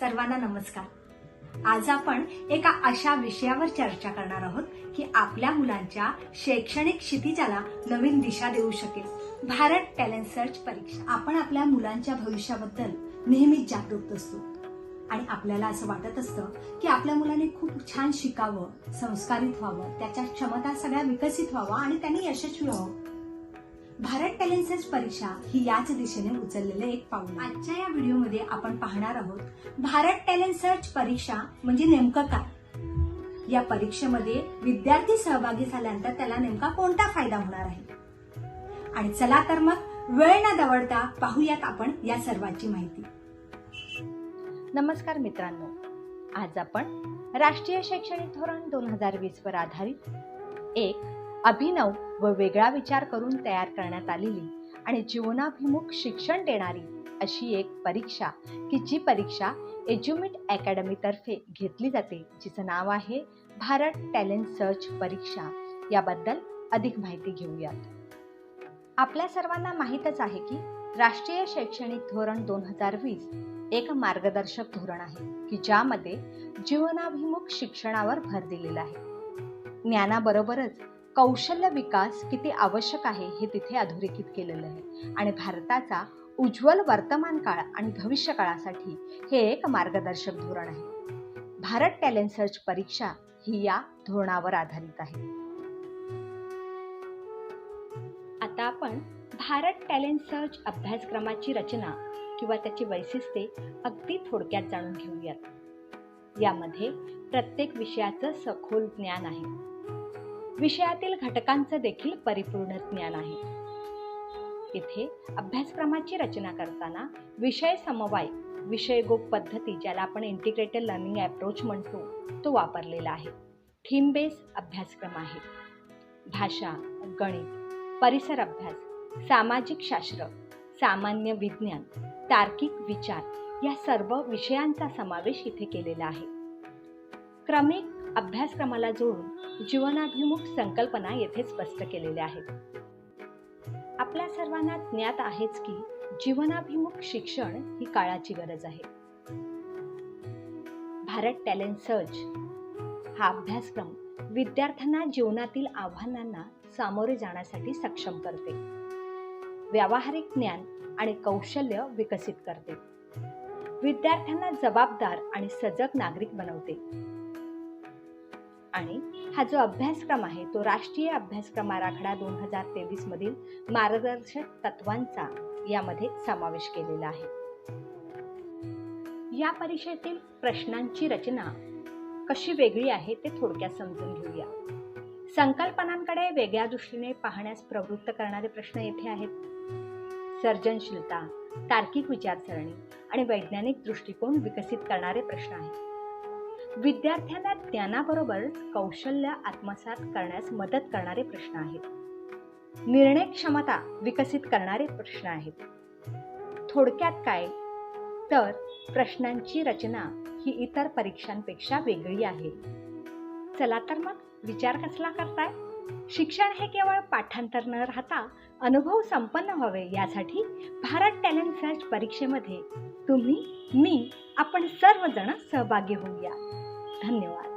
सर्वांना नमस्कार. आज आपण एका अशा विषयावर चर्चा करणार आहोत की आपल्या मुलांच्या शैक्षणिक क्षितिजाला नवीन दिशा देऊ शकेल. भारत टॅलेंट सर्च परीक्षा. आपण आपल्या मुलांच्या भविष्याबद्दल नेहमीच जागरूक असतो. आणि आपल्याला असं वाटत असतं की आपल्या मुलाने खूप छान शिकावं संस्कारित व्हावं त्याच्या क्षमता सगळ्या विकसित व्हावं आणि त्यांनी यशस्वी व्हावं. भारत टॅलेंट सर्च परीक्षा ही याच दिशेने उचललेलं एक पाऊल आजच्या या व्हिडिओमध्ये आपण पाहणार आहोत भारत टॅलेंट सर्च परीक्षा म्हणजे नेमकं काय? या परीक्षेमध्ये विद्यार्थी सहभागी झाल्यानंतर त्याला नेमका कोणता फायदा होणार आहे? आणि चला तर मग वेळ न दवडता पाहूयात आपण या सर्वांची माहिती. नमस्कार मित्रांनो. आज आपण राष्ट्रीय शैक्षणिक धोरण दोन हजार वीस वर आधारित एक अभिनव व वेगळा विचार करून तयार करण्यात आलेली आणि जीवनाभिमुख शिक्षण देणारी अशी एक परीक्षा की जी परीक्षा एज्युमिट अकॅडमीतर्फे घेतली जाते जिचं नाव आहे भारत टॅलेंट सर्च परीक्षा. याबद्दल अधिक माहिती घेऊयात. आपल्या सर्वांना माहीतच आहे की राष्ट्रीय शैक्षणिक धोरण दोन हजार वीस एक मार्गदर्शक धोरण आहे की ज्यामध्ये जीवनाभिमुख शिक्षणावर भर दिलेला आहे. ज्ञानाबरोबरच कौशल्य विकास किती आवश्यक आहे हे तिथे अधोरेखित केलेलं आहे. आणि भारताचा उज्ज्वल वर्तमान काळ आणि भविष्य काळासाठी हे एक मार्गदर्शक धोरण आहे. भारत टॅलेंट सर्च परीक्षा ही या धोरणावर आधारित आहे. आता आपण भारत टॅलेंट सर्च अभ्यासक्रमाची रचना किंवा त्याची वैशिष्ट्ये अगदी थोडक्यात जाणून घेऊयात. यामध्ये प्रत्येक विषयाचं सखोल ज्ञान आहे. विषयातील घटकांचं देखील परिपूर्ण ज्ञान आहे. इथे अभ्यासक्रमाची रचना करताना विषय समवाय विषयगोप पद्धती ज्याला आपण इंटिग्रेटेड लर्निंग अप्रोच म्हणतो तो वापरलेला आहे. थीम बेस अभ्यासक्रम आहे. भाषा गणित परिसर अभ्यास सामाजिक शास्त्र सामान्य विज्ञान तार्किक विचार या सर्व विषयांचा समावेश इथे केलेला आहे. क्रमिक अभ्यासक्रमाला जोडून जीवनाभिमुख संकल्पना येथे स्पष्ट केलेल्या आहेत. आपल्या सर्वांना ज्ञात आहेच की जीवनाभिमुख शिक्षण ही काळाची गरज आहे. भारत टॅलेंट सर्च हा अभ्यासक्रम विद्यार्थ्यांना जीवनातील आव्हानांना सामोरे जाण्यासाठी सक्षम करते. व्यावहारिक ज्ञान आणि कौशल्य विकसित करते. विद्यार्थ्यांना जबाबदार आणि सजग नागरिक बनवते. आणि हा जो अभ्यासक्रम आहे तो राष्ट्रीय अभ्यासक्रम आराखडा दोन हजार तेवीस मधील मार्गदर्शक तत्वांचा यामध्ये समावेश केलेला आहे. या परीक्षेतील प्रश्नांची रचना कशी वेगळी आहे ते थोडक्यात समजून घेऊया. संकल्पनांकडे वेगळ्या दृष्टीने पाहण्यास प्रवृत्त करणारे प्रश्न येथे आहेत. सर्जनशीलता तार्किक विचारसरणी आणि वैज्ञानिक दृष्टिकोन विकसित करणारे प्रश्न आहेत. विद्यार्थ्यांना ज्ञानाबरोबर कौशल्य आत्मसात करण्यास मदत करणारे प्रश्न आहेत. निर्णय क्षमता विकसित करणारे प्रश्न आहेत. थोडक्यात काय? तर प्रश्नांची रचना ही इतर परीक्षांपेक्षा वेगळी आहे. चला तर मग विचार कसला करताय? शिक्षण हे केवळ पाठांतर न राहता अनुभव संपन्न व्हावे यासाठी भारत टॅलेंट सर्च परीक्षेमध्ये तुम्ही मी आपण सर्वजण सहभागी होऊया. धन्यवाद.